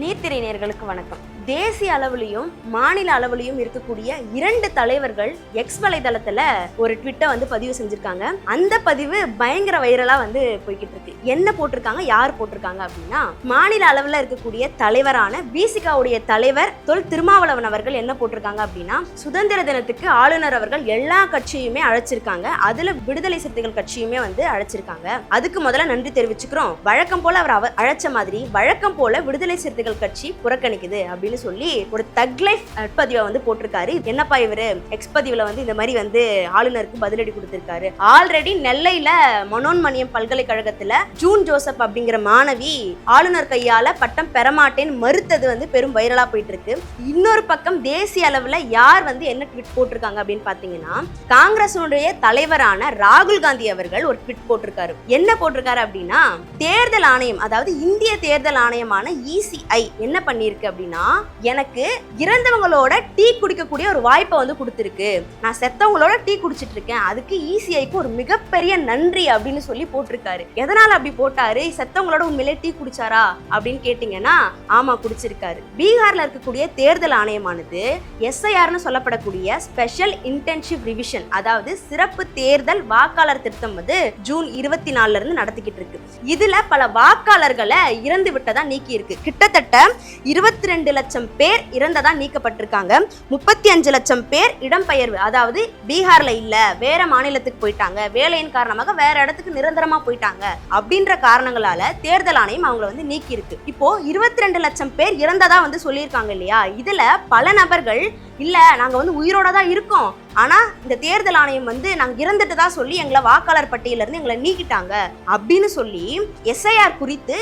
நீர்த்திரை நேர்களுக்கு வணக்கம். தேசிய அளவுலையும் மாநில அளவுலையும் இருக்கக்கூடிய இரண்டு தலைவர்கள் எக்ஸ் வலைதளத்துல ஒரு ட்விட்டை வந்து பதிவு செஞ்சிருக்காங்க. அந்த பதிவு பயங்கர வைரலா வந்து போய்கிட்டு இருக்கு. என்ன போட்டிருக்காங்க யார் போட்டிருக்காங்க அப்படின்னா மாநில அளவுல இருக்கக்கூடிய தலைவரான பிசிகாவுடைய தலைவர் தொல் திருமாவளவன் அவர்கள் என்ன போட்டிருக்காங்க அப்படின்னா சுதந்திர தினத்துக்கு ஆளுநர் அவர்கள் எல்லா கட்சியுமே அழைச்சிருக்காங்க. அதுல விடுதலை சிறுத்தைகள் கட்சியுமே வந்து அழைச்சிருக்காங்க. அதுக்கு முதல்ல நன்றி தெரிவிச்சுக்கிறோம். வழக்கம் போல அவர் அவ- அழைச்ச மாதிரி வழக்கம் போல விடுதலை சிறுத்தைகள் கட்சி புறக்கணிக்குது அப்படின்னு சொல்லி ஒரு தக்லைஃப் பதிவை வந்து போட்டிருக்காரு. என்னப்பா இவரு? எக்ஸ்பதிவில் வந்து இந்த மாதிரி வந்து ஆளுநருக்கு பதிலடி கொடுத்திருக்காரு. ஆல்ரெடி நெல்லையில மனோன்மணியம் பல்கலைக்கழகத்துல ஜூன் ஜோசப் அப்படிங்கிற மாணவி ஆளுநர் கையால பட்டம் பெறமாட்டேன்னு மறுத்தது வந்து பெரும் வைரலா போயிட்டு இருக்கு இன்னொரு பக்கம் தேசிய அளவுல யார் வந்து என்ன ட்விட் போட்டிருக்காங்க அப்படின்னு பாத்தீங்கன்னா காங்கிரசுடைய தலைவரான ராகுல் காந்தி அவர்கள் ஒரு ட்விட் போட்டிருக்காரு. என்ன போட்டிருக்காரு அப்படின்னா தேர்தல் ஆணையம் அதாவது இந்திய தேர்தல் ஆணையமான இசிஐ என்ன பண்ணியிருக்கு அப்படின்னா எனக்கு இறந்தவங்களோட டீ குடிக்கக்கூடிய ஒரு வாய்ப்பை வந்து கொடுத்துருக்கு. நான் செத்தவங்களோட டீ குடிச்சிட்டு இருக்கேன் அதுக்கு இசிஐக்கு ஒரு மிகப்பெரிய நன்றி அப்படின்னு சொல்லி போட்டிருக்காரு. எதனால அப்படி போட்டாரு? செத்தவங்களோட உண்மையிலே டீ குடிச்சாரா? அப்படின்னு கேட்டிங்கன்னா ஆமா குடிச்சிருக்காரு. பீகார்ல இருக்கக்கூடிய தேர்தல் ஆணையமானது எஸ்ஐஆர்னு சொல்லப்படக்கூடிய ஸ்பெஷல் இன்டென்சிவ் ரிவிஷன் அதாவது சிறப்பு தேர்தல் வாக்காளர் திருத்தம் வந்து ஜூன் இருபத்தி நாலுல இருந்து நடத்திக்கிட்டு இருக்கு இதுல பல வாக்காளர்களை இறந்து விட்டதா நீக்கி இருக்கு கிட்டத்தட்ட இருபத்தி ரெண்டு லட்சம் லட்சம் பேர் இறந்ததா நீக்கப்பட்டிருக்காங்க. முப்பத்தி அஞ்சு லட்சம் பேர் இடம்பெயர்வு அதாவது பீகார்ல இல்ல வேற மாநிலத்துக்கு போயிட்டாங்க. வேலையின் காரணமாக வேற இடத்துக்கு நிரந்தரமா போயிட்டாங்க. அப்படின்ற காரணங்களால தேர்தல் ஆணையம் அவங்கள வந்து நீக்கி இருக்கு இப்போ இருபத்தி ரெண்டு லட்சம் பேர் இறந்ததா வந்து சொல்லியிருக்காங்க இல்லையா? இதுல பல நபர்கள் இல்ல நாங்க வந்து உயிரோட தான் இருக்கோம். ஆனால் இந்த தேர்தல் ஆணையம் வந்து நாங்கள் இறந்துட்டு தான் சொல்லி எங்களை வாக்காளர் பட்டியலேருந்து எங்களை நீக்கிட்டாங்க அப்படின்னு சொல்லி எஸ்ஐஆர் குறித்து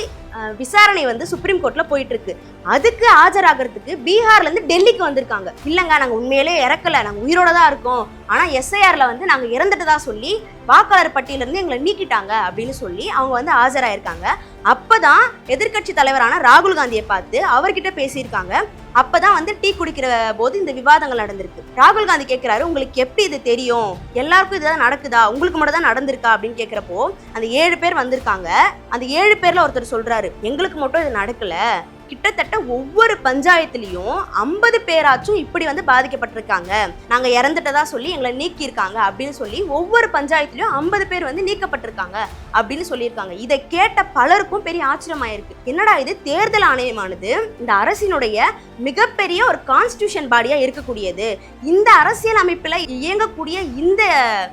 விசாரணை வந்து சுப்ரீம் கோர்ட்ல போயிட்டு இருக்கு அதுக்கு ஆஜராகிறதுக்கு பீகார்ல இருந்து டெல்லிக்கு வந்திருக்காங்க. இல்லைங்க நாங்க உண்மையிலே இறக்கல. நாங்க உயிரோட தான் இருக்கோம். ஆனா எஸ்ஐஆர்ல வந்து நாங்க இறந்துட்டு தான் சொல்லி வாக்காளர் பட்டியல இருந்து எங்களை நீக்கிட்டாங்க அப்படின்னு சொல்லி அவங்க வந்து ஆஜராயிருக்காங்க. அப்பதான் எதிர்க்கட்சி தலைவரான ராகுல் காந்தியை பார்த்து அவர்கிட்ட பேசியிருக்காங்க. அப்பதான் வந்து டீ குடிக்கிற போது இந்த விவாதங்கள் நடந்திருக்கு. ராகுல் காந்தி கேட்கிறாரு உங்களுக்கு எப்படி இது தெரியும்? எல்லாருக்கும் இதுதான் நடக்குதா? உங்களுக்கு மட்டும் தான் நடந்திருக்கா? அப்படின்னு கேட்கிறப்போ அந்த ஏழு பேர் வந்திருக்காங்க. அந்த ஏழு பேர்ல ஒருத்தர் சொல்றாரு எங்களுக்கு மட்டும் இது நடக்கல. கிட்டத்தட்ட ஒவ்வொரு பஞ்சாயத்துலேயும் ஐம்பது பேராச்சும் இப்படி வந்து பாதிக்கப்பட்டிருக்காங்க. நாங்கள் இறந்துட்டதா சொல்லி எங்களை நீக்கியிருக்காங்க அப்படின்னு சொல்லி ஒவ்வொரு பஞ்சாயத்துலேயும் ஐம்பது பேர் வந்து நீக்கப்பட்டிருக்காங்க அப்படின்னு சொல்லியிருக்காங்க. இதை கேட்ட பலருக்கும் பெரிய ஆச்சரியமாயிருக்கு. என்னடா இது? தேர்தல் ஆணையமானது இந்த அரசினுடைய மிகப்பெரிய ஒரு கான்ஸ்டியூஷன் பாடியாக இருக்கக்கூடியது. இந்த அரசியல் அமைப்பில் இயங்கக்கூடிய இந்த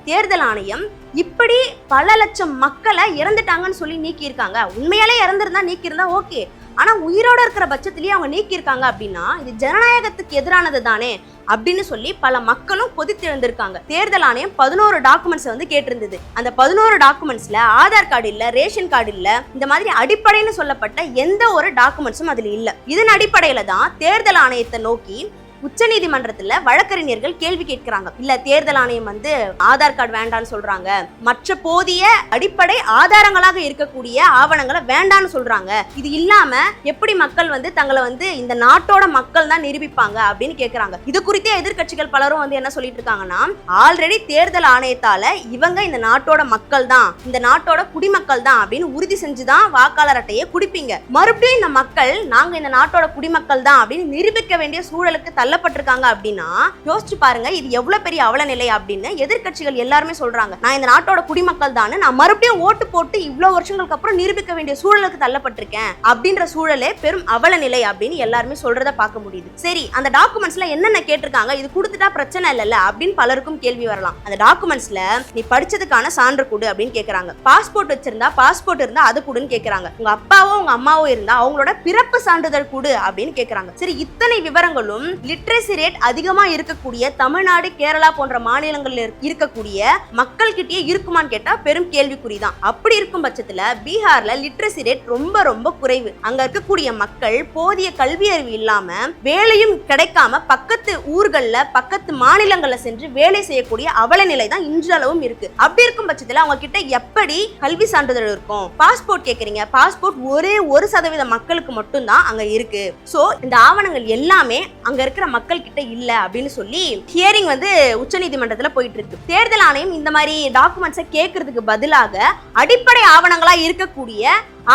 தேர்தல் ஆணையம் இப்படி பல லட்சம் மக்களை இறந்துட்டாங்கன்னு சொல்லி நீக்கியிருக்காங்க. உண்மையாலே இறந்துருந்தா நீக்கியிருந்தா ஓகே. ஆனால் உயிரோட இருக்கிற பட்சத்துலேயே அவங்க நீக்கியிருக்காங்க அப்படின்னா இது ஜனநாயகத்துக்கு எதிரானது தானே அப்படின்னு சொல்லி பல மக்களும் கொதித்தெழுந்திருக்காங்க. தேர்தல் ஆணையம் பதினோரு டாக்குமெண்ட்ஸ் வந்து கேட்டிருந்தது. அந்த பதினோரு டாக்குமெண்ட்ஸ்ல ஆதார் கார்டு இல்ல ரேஷன் கார்டு இல்ல இந்த மாதிரி அடிப்படைன்னு சொல்லப்பட்ட எந்த ஒரு டாக்குமெண்ட்ஸும் அதுல இல்ல. இதன் அடிப்படையில தான் தேர்தல் ஆணையத்தை நோக்கி உச்சநீதிமன்றத்துல வழக்கறிஞர்கள் கேள்வி கேட்கிறாங்க. இல்ல தேர்தல் ஆணையம் வந்து ஆதார் கார்டு வேண்டாம்னு சொல்றாங்க. மற்ற போதிய அடிப்படை ஆதாரங்களாக இருக்கக்கூடிய ஆவணங்களை வேண்டான்னு சொல்றாங்க. இது இல்லாம எப்படி மக்கள் வந்து தங்களை வந்து இந்த நாட்டோட மக்கள் தான் நிரூபிப்பாங்க அப்படின்னு கேக்குறாங்க. இது குறித்தே எதிர்க்கட்சிகள் பலரும் வந்து என்ன சொல்லிட்டு இருக்காங்கன்னா ஆல்ரெடி தேர்தல் ஆணையத்தால இவங்க இந்த நாட்டோட மக்கள் தான் இந்த நாட்டோட குடிமக்கள் தான் அப்படின்னு உறுதி செஞ்சுதான் வாக்காளர் அட்டையை குடிப்பீங்க. மறுபடியும் இந்த மக்கள் நாங்க இந்த நாட்டோட குடிமக்கள் தான் அப்படின்னு நிரூபிக்க வேண்டிய சூழலுக்கு தள்ளப்பட்டிருக்காங்க அப்படின்னா யோசிச்சு பாருங்க இது எவ்வளவு பெரிய அவல நிலை அப்படின்னு எதிர்க்கட்சிகள் எல்லாருமே சொல்றாங்க. நான் இந்த நாட்டோட குடிமக்கள் தான் நான் மறுபடியும் ஓட்டு போட்டு இவ்வளவு வருஷங்களுக்கு அப்புறம் நிரூபிக்க வேண்டிய சூழலுக்கு தள்ளப்பட்டிருக்கேன் அப்படின்ற சூழலே பெரும் அவல நிலை அப்படின்னு எல்லாருமே சொல்றத பார்க்க முடியுது. சரி அந்த டாக்குமெண்ட்ஸ்ல என்னென்ன கேட்டிருக்காங்க? இது கொடுத்துட்டா பிரச்சனை இல்லைல்ல அப்படின்னு பலருக்கும் கேள்வி வரலாம். அந்த டாக்குமெண்ட்ஸ்ல நீ படிச்சதுக்கான சான்று கொடு அப்படின்னு கேக்குறாங்க. பாஸ்போர்ட் வச்சிருந்தா பாஸ்போர்ட் இருந்தா அது கொடுன்னு கேக்குறாங்க. உங்க அப்பாவோ உங்க அம்மாவோ இருந்தா அவங்களோட பிறப்பு சான்றிதழ் கொடு அப்படின்னு கேக்குறாங்க. சரி இத்தனை விவரங்களும் லிட்ரஸி ரேட் அதிகமா இருக்கக்கூடிய தமிழ்நாடு கேரளா போன்ற மாநிலங்கள்ல இருக்கக்கூடிய மக்கள் கிட்டயே இருக்குமான்னு கேட்டா பெரும் கேள்விக்குறி தான் அப்படி இருக்கும் பட்சத்துல பீகார்ல லிட்ரஸி ரேட் ரொம்ப ரொம்ப குறைவு. அங்க இருக்கக்கூடிய மக்கள் போதிய கல்வி அறிவு இல்லாம வேலையும் கிடைக்காம பக்கத்து ஊர்கள்ல பக்கத்து மாநிலங்கள்ல சென்று வேலை செய்யக்கூடிய அவல நிலை தான் இன்றளவும் இருக்கு. அப்படி இருக்கும் பட்சத்துல அவங்க கிட்ட எப்படி கல்வி சான்றிதழ் இருக்கும்? பாஸ்போர்ட் கேக்குறீங்க. பாஸ்போர்ட் ஒரே ஒரு சதவீத மக்களுக்கு மட்டும்தான் அங்க இருக்கு. சோ இந்த ஆவணங்கள் எல்லாமே அங்க இருக்கிற அப்படின்ற மக்கள் கிட்ட இல்ல அப்படின்னு சொல்லி ஹியரிங் வந்து உச்சநீதிமன்றத்துல போயிட்டு இருக்கு. தேர்தல் ஆணையம் இந்த மாதிரி டாக்குமெண்ட்ஸை கேட்கறதுக்கு பதிலாக அடிப்படை ஆவணங்களா இருக்கக்கூடிய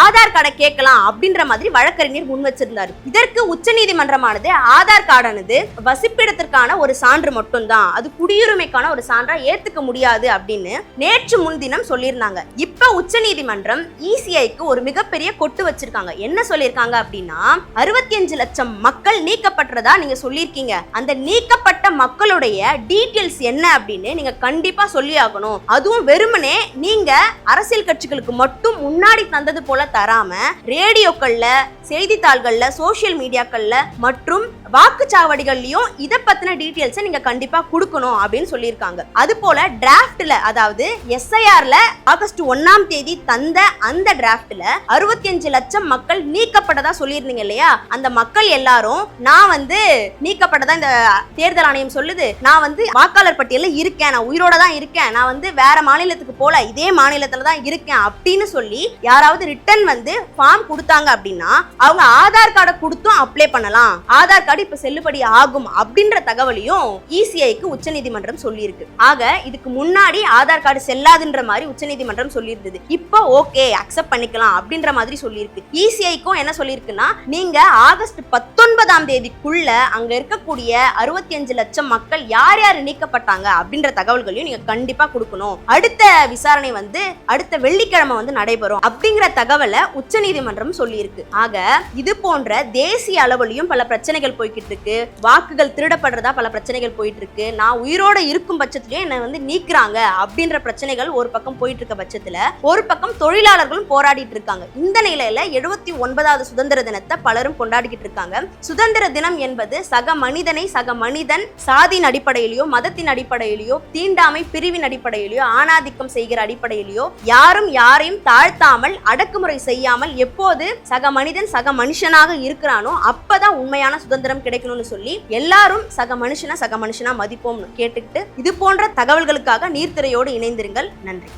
ஆதார் கார்டை கேட்கலாம் அப்படின்ற மாதிரி வழக்கறிஞர் முன் வச்சிருந்தாரு. இதற்கு உச்ச நீதிமன்றமானது ஆதார் கார்டானது வசிப்பிடத்திற்கான ஒரு சான்று மட்டும்தான். அது குடியுரிமைக்கான ஒரு சான்றா ஏத்துக்க முடியாது அப்படின்னு நேற்று முன்தினம் சொல்லியிருந்தாங்க. இப்ப உச்சநீதிமன்றம் இசிஐக்கு ஒரு மிகப்பெரிய கொட்டு வச்சிருக்காங்க. என்ன சொல்லியிருக்காங்க அப்படின்னா அறுபத்தி அஞ்சு லட்சம் மக்கள் நீக்கப்பட்டதா நீங்க சொல்லியிருக்கீங்க. அந்த நீக்கப்பட்ட மக்களுடைய டீட்டெயில்ஸ் என்ன அப்படின்னு நீங்க கண்டிப்பா சொல்லி ஆகணும். அதுவும் வெறுமனே நீங்க அரசியல் கட்சிகளுக்கு மட்டும் முன்னாடி தந்தது போல தராம ரேடியோக்கள்ல செய்தித்தாள்கள்ல சோஷியல் மீடியாக்கள்ல மற்றும் வாக்குச்சாவடிகள்லையும் இதை பற்றின டீட்டெயில்ஸை நீங்கள் கண்டிப்பாக கொடுக்கணும் அப்படின்னு சொல்லியிருக்காங்க. அது போல் டிராஃப்டில் அதாவது எஸ்ஐஆரில் ஆகஸ்ட் ஒன்றாம் தேதி தந்த அந்த டிராஃப்டில் அறுபத்தி அஞ்சு லட்சம் மக்கள் நீக்கப்பட்டதா சொல்லியிருந்தீங்க இல்லையா? அந்த மக்கள் எல்லாரும் நான் வந்து நீக்கப்பட்டதா இந்த தேர்தல் ஆணையம் சொல்லுது. நான் வந்து வாக்காளர் பட்டியலில் இருக்கேன். நான் உயிரோட தான் இருக்கேன். நான் வந்து வேற மாநிலத்துக்கு போல இதே மாநிலத்தில் தான் இருக்கேன் அப்படின்னு சொல்லி யாராவது ரிட்டர்ன் வந்து ஃபார்ம் கொடுத்தாங்க அப்படின்னா அவங்க ஆதார் கார்டை கொடுத்தும் அப்ளை பண்ணலாம். ஆதார் கார்டு இப்ப செல்லுபடி ஆகும் அப்படின்ற தகவலையும் இசிஐக்கு உச்சநீதிமன்றம் சொல்லியிருக்கு. ஆக இதுக்கு முன்னாடி ஆதார் கார்டு செல்லாதுன்ற மாதிரி உச்சநீதிமன்றம் சொல்லியிருந்தது. இப்போ ஓகே அக்செப்ட் பண்ணிக்கலாம் அப்படின்ற மாதிரி சொல்லியிருக்கு. இசிஐக்கும் என்ன சொல்லியிருக்குன்னா நீங்க ஆகஸ்ட் பத்தொன்பதாம் தேதிக்குள்ள அங்க இருக்கக்கூடிய அறுபத்தி அஞ்சு லட்சம் மக்கள் யார் யார் நீக்கப்பட்டாங்க அப்படின்ற தகவல்களையும் நீங்க கண்டிப்பா கொடுக்கணும். அடுத்த விசாரணை வந்து அடுத்த வெள்ளிக்கிழமை வந்து நடைபெறும் அப்படிங்கிற தகவலை உச்சநீதிமன்றம் சொல்லியிருக்கு. ஆக இது போன்ற தேசிய அளவிலையும் பல பிரச்சனைகள் போய் போய்கிட்டு இருக்கு வாக்குகள் திருடப்படுறதா பல பிரச்சனைகள் போயிட்டு இருக்கு நான் உயிரோட இருக்கும் பட்சத்திலயும் என்னை வந்து நீக்குறாங்க அப்படின்ற பிரச்சனைகள் ஒரு பக்கம் போயிட்டு இருக்க பட்சத்துல ஒரு பக்கம் தொழிலாளர்களும் போராடிட்டு இருக்காங்க இந்த நிலையில எழுபத்தி ஒன்பதாவது சுதந்திர தினத்தை பலரும் கொண்டாடிக்கிட்டு இருக்காங்க சுதந்திர தினம் என்பது சக மனிதனை சக மனிதன் சாதியின் அடிப்படையிலோ மதத்தின் அடிப்படையிலோ தீண்டாமை பிரிவின் அடிப்படையிலோ ஆணாதிக்கம் செய்கிற அடிப்படையிலோ யாரும் யாரையும் தாழ்த்தாமல் அடக்குமுறை செய்யாமல் எப்போது சக மனிதன் சக மனுஷனாக இருக்கிறானோ அப்பதான் உண்மையான சுதந்திரம் கிடைக்கணும்னு சொல்லி எல்லாரும் சக மனுஷனா சக மனுஷனா மதிப்போம்னு கேட்டுக்கிட்டு இது போன்ற தகவல்களுக்காக நீர்த்திரையோடு இணைந்திருங்கள். நன்றி.